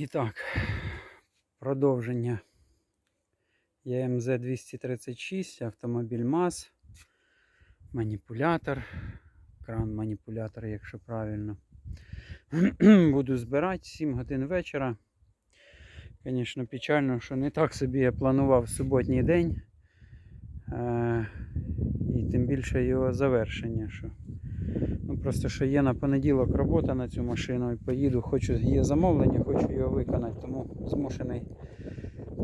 І так, продовження ЄМЗ 236, автомобіль МАЗ, маніпулятор, кран маніпулятор, якщо правильно. Буду збирати 7 годин вечора. Звісно, печально, що не так собі я планував суботній день. Е, і тим більше його завершення. Що, просто що є на понеділок робота на цю машину і поїду, хочу, є замовлення, хочу його виконати, тому змушений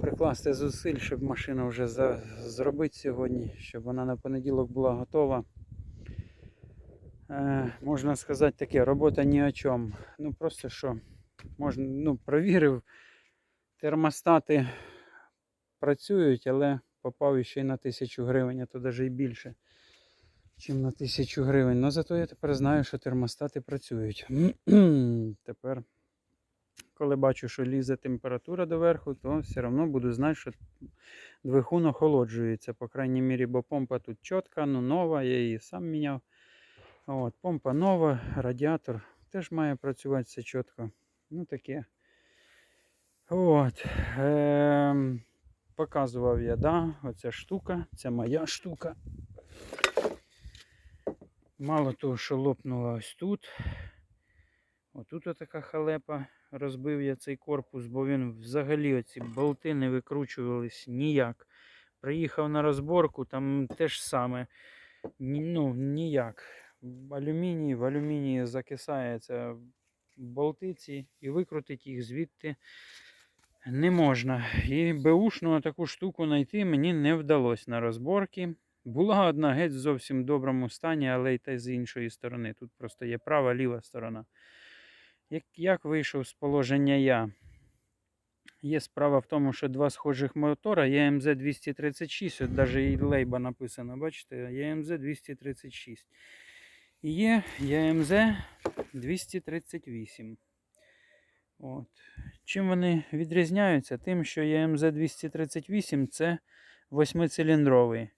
прикласти зусиль, щоб машину вже за, зробити сьогодні, щоб вона на понеділок була готова. Е, можна сказати таке, робота ні о чому. Ну просто що, можна, ну, провірив, термостати працюють, але попав ще й на тисячу гривень, а то навіть і більше, ніж на тисячу гривень. Ну зато я тепер знаю, що термостати працюють. тепер, коли бачу, що лізе температура доверху, то все одно буду знати, що двигун охолоджується. По крайній мірі, бо помпа тут чітка, ну нова, я її сам міняв. От, помпа нова, радіатор теж має працювати все чітко. Ну таке. От. Ем, показував я, да, оця штука, це моя штука. Мало того, що лопнула ось тут. Отут отака халепа. Розбив я цей корпус, бо він взагалі оці болти не викручувались ніяк. Приїхав на розборку, там те ж саме. Ну, ніяк. Алюміній, в алюмінії закисається болти ці і викрутити їх звідти не можна. І беушну таку штуку знайти мені не вдалося на розборки. Була одна геть в зовсім доброму стані, але й та з іншої сторони. Тут просто є права, ліва сторона. Як, як вийшов з положення я? Є справа в тому, що два схожих мотора є МЗ 236, от навіть і лейба написано, бачите, є МЗ 236. І є ЄМЗ 238. От. Чим вони відрізняються? Тим, що ЄМЗ 238 це восьмициліндровий,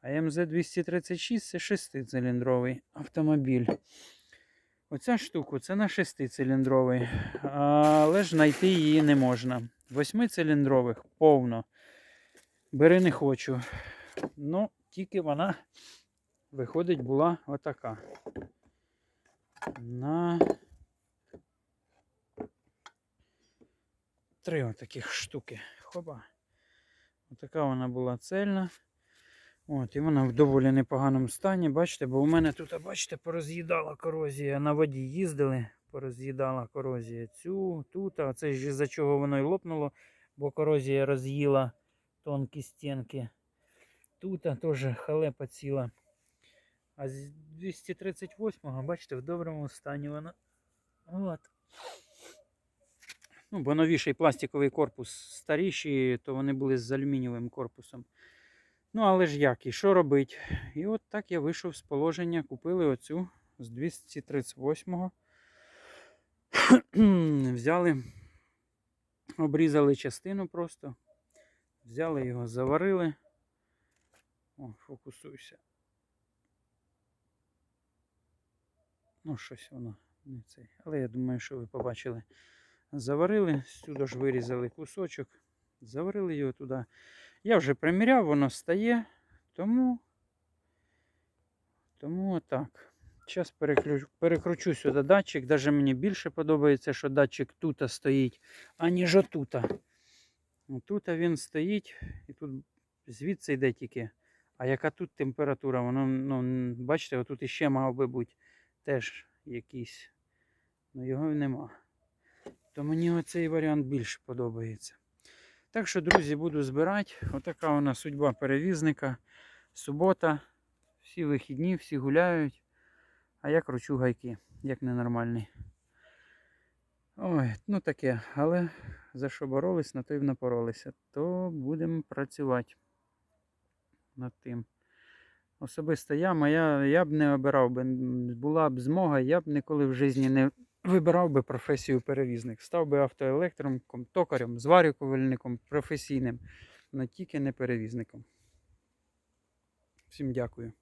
а ЄМЗ 236 це шестициліндровий автомобіль. Оця штука це на шестициліндровий, але ж знайти її не можна. Восьмициліндрових повно. Бери не хочу. Ну, тільки вона, виходить, була отака. На три отаких штуки. Хоба. Отака вона була цельна. От, і вона в доволі непоганому стані. Бачите, бо у мене тут, бачите, пороз'їдала корозія. На воді їздили, пороз'їдала корозія цю, тут, а це ж за чого воно й лопнуло, бо корозія роз'їла тонкі стінки. Тут теж халепа ціла. А з 238-го, бачите, в доброму стані вона. От. Ну, бо новіший пластиковий корпус старіший, то вони були з алюмінієвим корпусом. Ну, але ж як, і що робить? І от так я вийшов з положення, купили оцю з 238-го. Взяли, обрізали частину просто. Взяли його, заварили. О, фокусуйся. Ну, щось воно не цей. Але я думаю, що ви побачили. Заварили, сюди ж вирізали кусочок, заварили його туди. Я вже приміряв, воно стає, тому, тому отак. Зараз переключу, перекручу сюди датчик. Даже мені більше подобається, що датчик тут стоїть, аніж отут. Тут він стоїть і тут звідси йде тільки. А яка тут температура? Воно, ну, бачите, отут іще мав би бути теж якийсь. Ну його нема. То мені оцей варіант більше подобається. Так що, друзі, буду збирати. Отака нас судьба перевізника. Субота. Всі вихідні, всі гуляють. А я кручу гайки, як ненормальний. Ой, ну таке, але за що боролись, на то й напоролися. То будемо працювати над тим. Особисто я, моя, я б не обирав була б змога, я б ніколи в житті не вибирав би професію перевізник. Став би автоелектриком, токарем, зварювальником професійним, але тільки не перевізником. Всім дякую.